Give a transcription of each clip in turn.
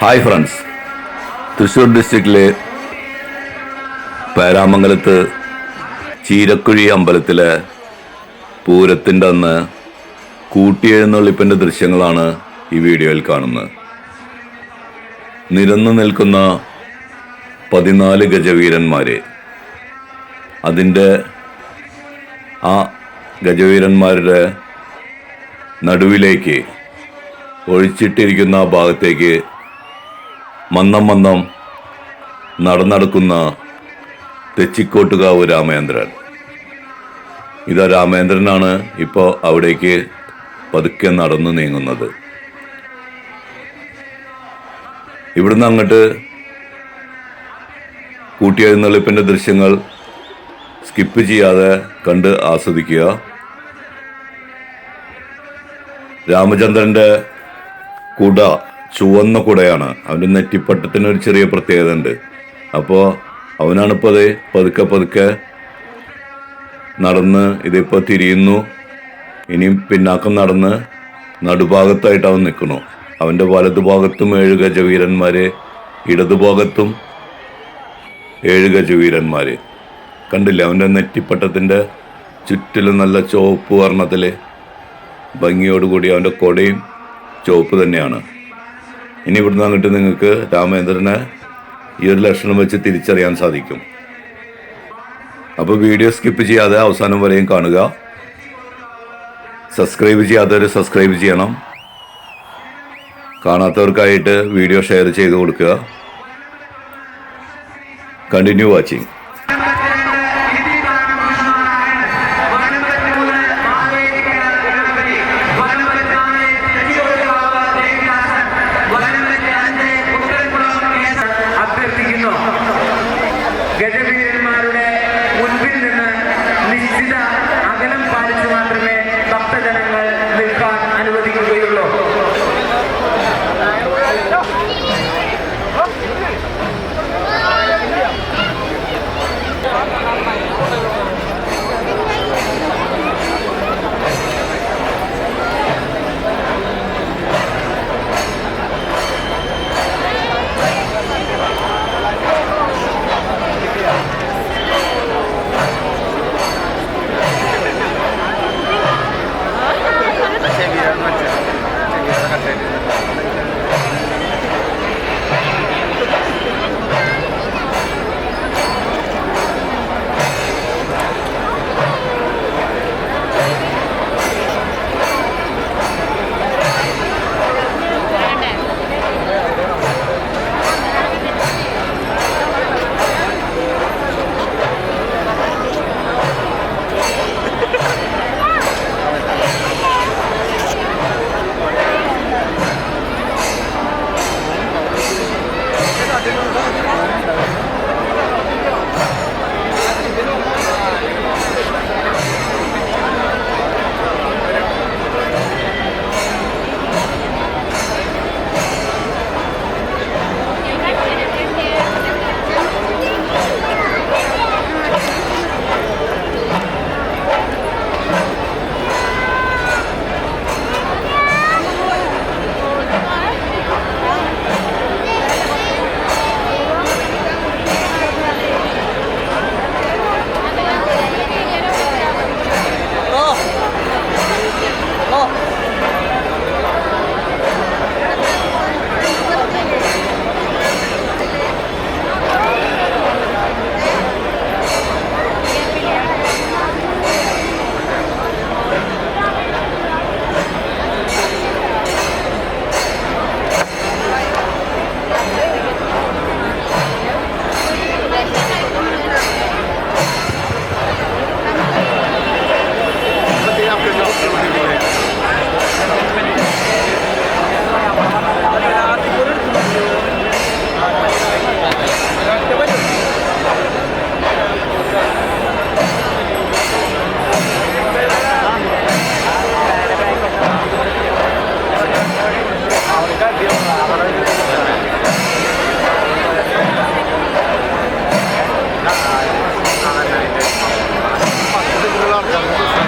Hi friends Thrissur ഡിസ്ട്രിക്റ്റിലെ പേരാമംഗലത്ത് ചീരക്കുഴി അമ്പലത്തിലെ പൂരത്തിന്റെ അന്ന് കൂട്ടിയെഴുന്നള്ളിപ്പിന്റെ ദൃശ്യങ്ങളാണ് ഈ വീഡിയോയിൽ കാണുന്നത്. നിരന്നു നിൽക്കുന്ന പതിനാല് ഗജവീരന്മാരെ അതിന്റെ ആ ഗജവീരന്മാരുടെ നടുവിലേക്ക് ഒഴിച്ചിട്ടിരിക്കുന്ന ആ ഭാഗത്തേക്ക് മന്നം മന്നം നടന്നടക്കുന്ന തെച്ചിക്കോട്ടുകാവ് രാമേന്ദ്രൻ ഇതാ രാമേന്ദ്രനാണ് ഇപ്പോൾ അവിടേക്ക് പതുക്കെ നടന്നു നീങ്ങുന്നത്. ഇവിടുന്ന് അങ്ങോട്ട് കൂട്ടിയെഴുന്നള്ളിപ്പിന്റെ ദൃശ്യങ്ങൾ സ്കിപ്പ് ചെയ്യാതെ കണ്ട് ആസ്വദിക്കുക. രാമചന്ദ്രന്റെ കുട ചുവന്ന കുടയാണ്. അവന്റെ നെറ്റിപ്പട്ടത്തിന് ഒരു ചെറിയ പ്രത്യേകത ഉണ്ട്. അപ്പോൾ അവനാണിപ്പോൾ അത് പതുക്കെ പതുക്കെ നടന്ന് ഇതിപ്പോൾ തിരിയുന്നു. ഇനിയും പിന്നാക്കം നടന്ന് നടുഭാഗത്തായിട്ട് അവൻ നിൽക്കണു അവന്റെ വലതുഭാഗത്തും ഏഴ് ഗജവീരന്മാരെ ഇടതുഭാഗത്തും ഏഴ് ഗജവീരന്മാര്. കണ്ടില്ല? അവന്റെ നെറ്റിപ്പട്ടത്തിന്റെ ചുറ്റിലും നല്ല ചുവപ്പ് വർണത്തിൽ ഭംഗിയോടുകൂടി അവന്റെ കൊടയും ചുവപ്പ് തന്നെയാണ്. ഇനി ഇവിടുന്ന് അങ്ങോട്ട് നിങ്ങൾക്ക് രാമേന്ദ്രനെ ഈ ഒരു ലക്ഷണം വെച്ച് തിരിച്ചറിയാൻ സാധിക്കും. അപ്പോൾ വീഡിയോ സ്കിപ്പ് ചെയ്യാതെ അവസാനം വരെയും കാണുക. സബ്സ്ക്രൈബ് ചെയ്യാത്തവർ സബ്സ്ക്രൈബ് ചെയ്യണം. കാണാത്തവർക്കായിട്ട് വീഡിയോ ഷെയർ ചെയ്ത് കൊടുക്കുക. Continue watching.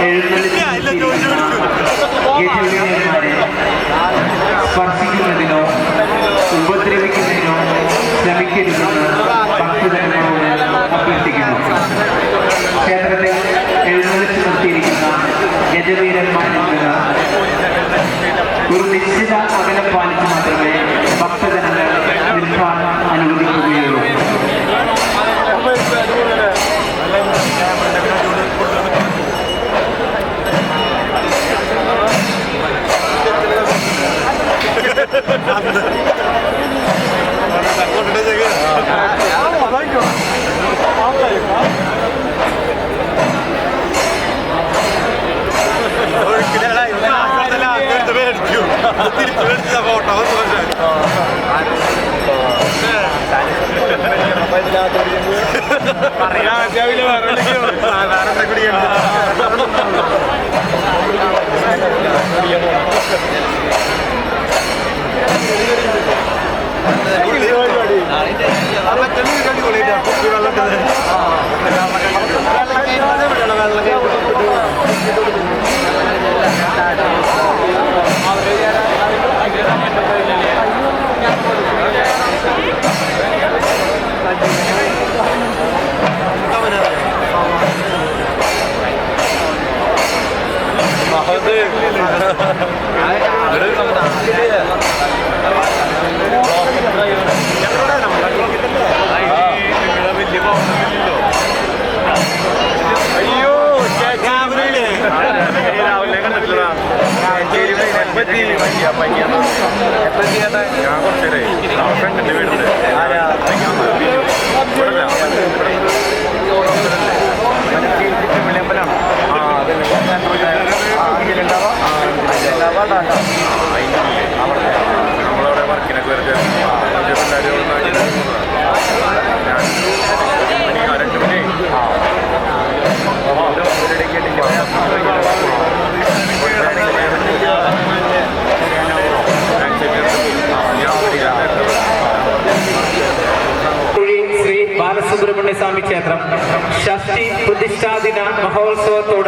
എഴുന്നള്ളിച്ചിരിക്കുന്ന യജമാനന്മാരെ സ്പർശിക്കുന്നതിനോ ഉപദ്രവിക്കുന്നതിനോ ശ്രമിക്കരുതെന്ന് ഭക്തജനങ്ങളോട് അഭ്യർത്ഥിക്കുന്നു. ക്ഷേത്രത്തിൽ എഴുന്നള്ളിച്ചു നിർത്തിയിരിക്കുന്ന ഗജവീരന്മാരിൽ ഒരു നിശ്ചിത അകലം പാലിച്ച് നമ്മളവിടെ also thought.